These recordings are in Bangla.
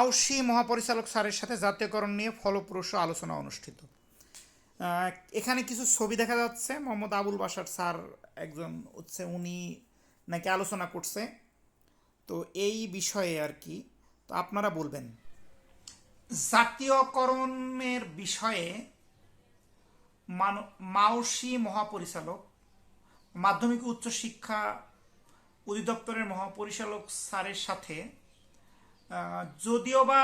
আউসি মহাপরিচালক স্যারের সাথে জাতীয়করণ নিয়ে ফলপ্রসূ আলোচনা অনুষ্ঠিত। এখানে কিছু ছবি দেখা যাচ্ছে। মোহাম্মদ আবুল বাসার স্যার একজন হচ্ছে উনি নাকি আলোচনা করছে। তো এই বিষয়ে আর কি। তো আপনারা বলবেন। জাতীয়করণের বিষয়ে মাউসি মহাপরিচালক, মাধ্যমিক ও উচ্চ শিক্ষা অধিদপ্তরের মহাপরিচালক স্যারের সাথে যদিও বা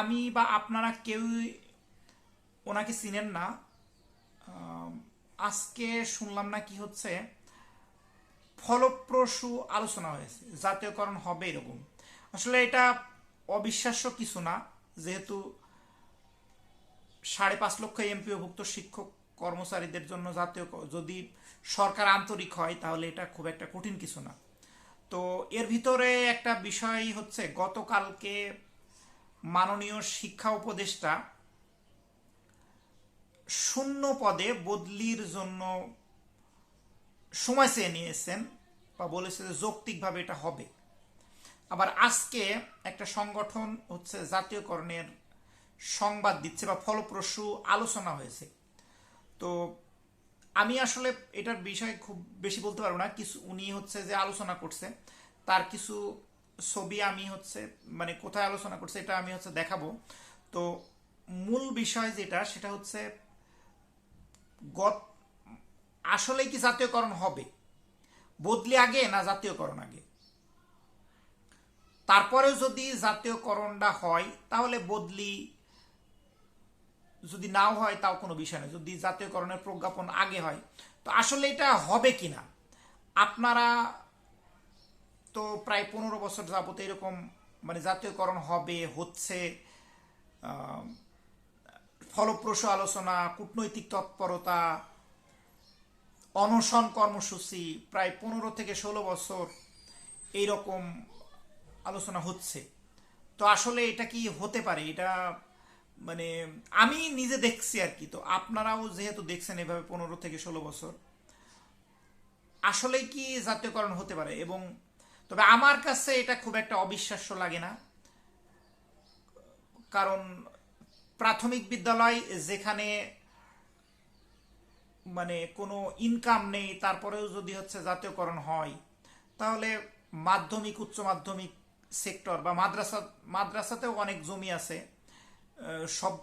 আমি বা আপনারা কেউই ওনাকে চিনেন না আজকে শুনলাম না কি হচ্ছে, ফলপ্রসূ আলোচনা হয়েছে, জাতীয়করণ হবে এরকম। আসলে এটা অবিশ্বাস্য কিছু না, যেহেতু সাড়ে পাঁচ লক্ষ এমপিওভুক্ত শিক্ষক কর্মচারীদের জন্য জাতীয় যদি সরকার আন্তরিক হয়, তাহলে এটা খুব একটা কঠিন কিছু না। তো এর ভিতরে একটা বিষয় হচ্ছে, গতকালকে মাননীয় শিক্ষা উপদেষ্টা শূন্য পদে বদলির জন্য সময় চেয়ে নিয়েছেন বা বলেছে যে যৌক্তিকভাবে এটা হবে। আবার আজকে একটা সংগঠন হচ্ছে জাতীয়করণের সংবাদ দিচ্ছে বা ফলপ্রসূ আলোচনা হয়েছে। তো আমি আসলে এটার বিষয়ে খুব বেশি বলতে পারব না। কিছু উনি হচ্ছে যে আলোচনা করছে, তার কিছু ছবি আমি হচ্ছে মানে কোথায় আলোচনা করছে এটা আমি হচ্ছে দেখাবো। তো মূল বিষয় যেটা, সেটা হচ্ছে গত আসলে কি জাতীয়করণ হবে? বদলি আগে না জাতীয়করণ আগে? তারপরেও যদি জাতীয়করণটা হয়, তাহলে বদলি যদি নাও হয়, তাও কোনো বিষয় নয়। যদি জাতীয়করণের প্রজ্ঞাপন আগে হয়, তো আসলে এটা হবে কি না? আপনারা তো প্রায় পনেরো বছর যাবত এরকম মানে জাতীয়করণ হবে, হচ্ছে ফলপ্রসূ আলোচনা, কূটনৈতিক তৎপরতা, অনশন কর্মসূচি, প্রায় পনেরো থেকে ষোলো বছর এইরকম আলোচনা হচ্ছে। তো আসলে এটা কি হতে পারে? এটা মানে আমি নিজে দেখছি আর কি তো আপনারাও যেহেতু দেখছেন এভাবে পনেরো থেকে ষোলো বছর, আসলেই কি জাতীয়করণ হতে পারে? এবং তবে আমার কাছে এটা খুব একটা অবিশ্বাস্য লাগে না। কারণ প্রাথমিক বিদ্যালয় যেখানে মানে কোনো ইনকাম নেই, তারপরেও যদি হচ্ছে জাতীয়করণ হয়, তাহলে মাধ্যমিক, উচ্চ মাধ্যমিক সেক্টর বা মাদ্রাসা, মাদ্রাসাতেও অনেক জমি আছে। সব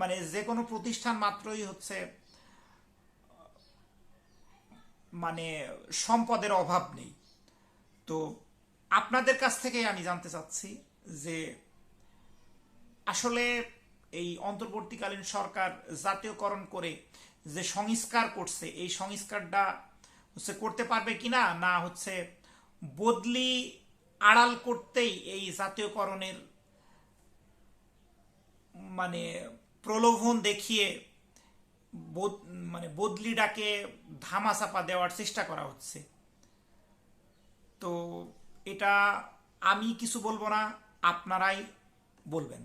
মানে যে কোনো প্রতিষ্ঠান মাত্রই হচ্ছে মানে সম্পদের অভাব নেই। তো আপনাদের কাছ থেকে আমি জানতে চাচ্ছি যে আসলে এই অন্তর্বর্তীকালীন সরকার জাতীয়করণ করে যে সংস্কার করছে, এই সংস্কারটা হচ্ছে করতে পারবে কিনা, না হচ্ছে বদলি আড়াল করতেই এই জাতীয়করণের মানে প্রলোভন দেখিয়ে মানে বদলিটাকে ধামাচাপা দেওয়ার চেষ্টা করা হচ্ছে। তো এটা আমি কিছু বলব না, আপনারাই বলবেন।